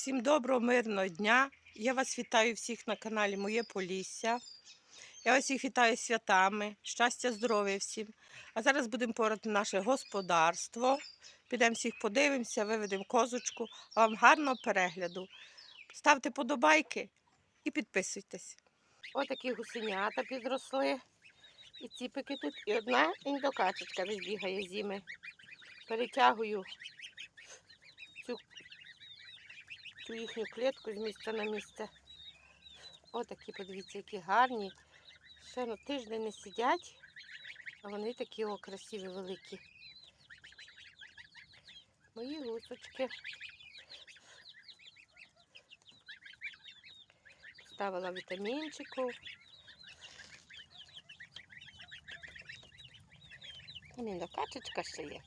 Всім доброго, мирного дня. Я вас вітаю всіх на каналі Моє Полісся. Я вас всіх вітаю святами, щастя, здоров'я всім. А зараз будемо порати наше господарство. Підемо всіх подивимося, виведемо козочку. А вам гарного перегляду. Ставте подобайки і підписуйтесь. Отакі гусенята підросли. І ціпики тут. І одна індокачечка десь бігає зими. Перетягую цю цю їхню клітку з місця на місце. Отакі, подивіться, які гарні. Ще на тиждень не сидять, а вони такі о, красиві, великі. Мої гусочки. Ставила вітамінчику. Там індокачечка ще є.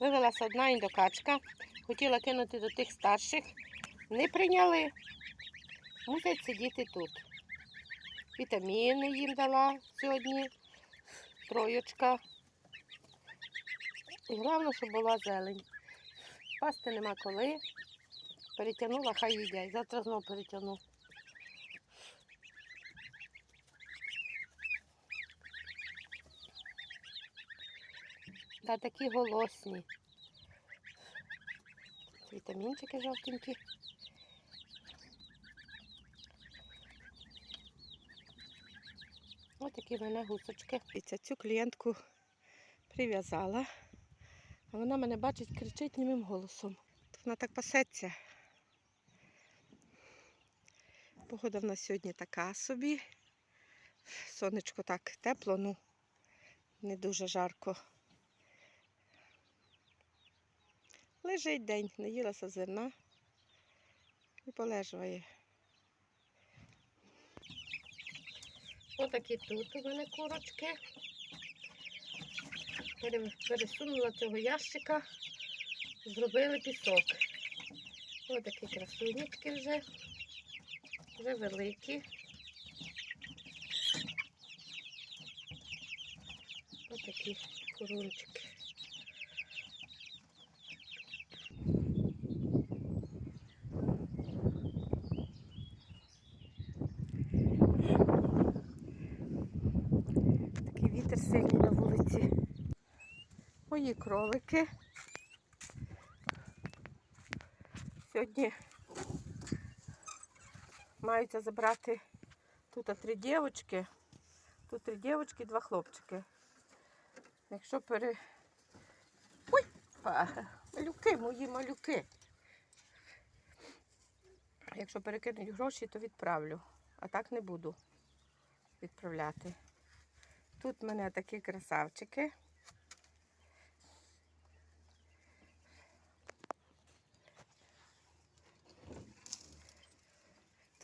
Вивелася одна індокачка. Хотіла кинути до тих старших. Не прийняли. Мусять сидіти тут. Вітаміни їм дала сьогодні. Троєчка. І головне, щоб була зелень. Пасти нема коли. Перетягнула, хай їдять. Завтра знову перетягну. Та такі голосні. Вітамінчики жовтенькі. Ось такі в мене гусочки. Ця цю клієнтку прив'язала. А вона мене бачить, кричить німим голосом. Вона так пасеться. Погода в нас сьогодні така собі. Сонечко так тепло, ну не дуже жарко. Лежить день, наїлася зерна і полежує. Отакі тут у мене курочки. Пересунула цього ящика, зробили пісок. Отакі красунечки вже, вже великі. Отакі курунчики. Такий вітер сильний на вулиці. Мої кролики. Сьогодні маються забрати тут три дівчатки. Тут три дівчатки, два хлопчики. Якщо пере... Ой, па, малюки, мої малюки. Якщо перекинуть гроші, то відправлю. А так не буду відправляти. Тут в мене такі красавчики.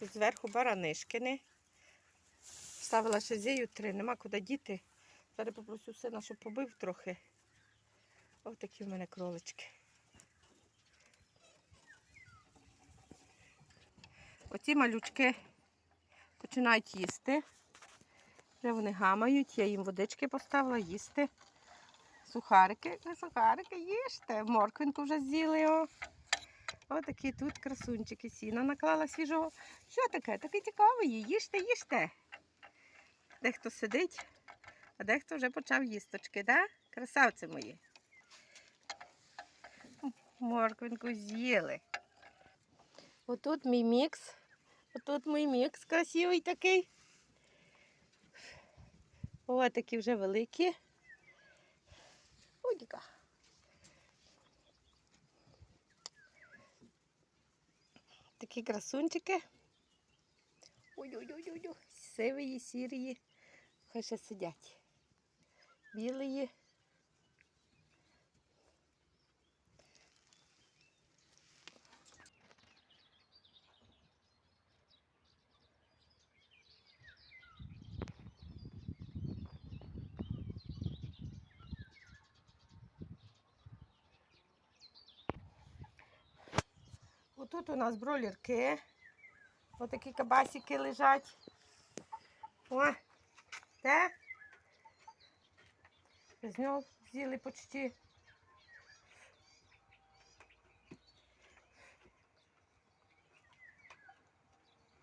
Тут зверху баранишкини. Ставила зію три, нема куди діти. Зараз попросю сина, щоб побив трохи. Ось такі в мене кролички. Оці малючки починають їсти. Вже вони гамають, я їм водички поставила їсти. Сухарики, ви сухарики їжте. Морквинку вже з'їли. О. Ось такі тут красунчики. Сіна наклала свіжого. Що таке? Такий цікавий, їжте, їжте. Дехто сидить, а дехто вже почав їсточки, да? Красавці мої. Морквинку з'їли. Отут мій мікс. Отут мій мікс красивий такий. О, такі вже великі. Удіка. Такі красунчики. Ой-ой-ой-ой. Сивії, сірії. Хай ще сидять. Білої. Тут у нас бролірки. Ось такі кабасики лежать. О, те. З нього взяли почти.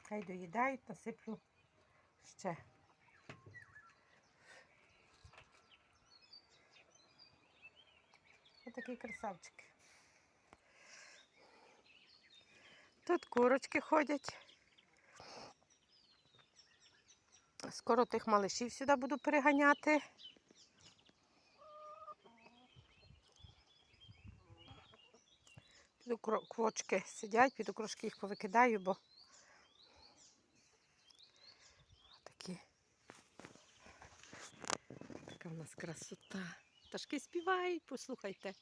Хай доїдають, насиплю ще. Ось такі красавчик. Тут курочки ходять. Скоро тих малишів сюди буду переганяти. Піду квочки сидять, піду трошки їх повикидаю, бо такі. Така в нас красота. Пташки співають, послухайте.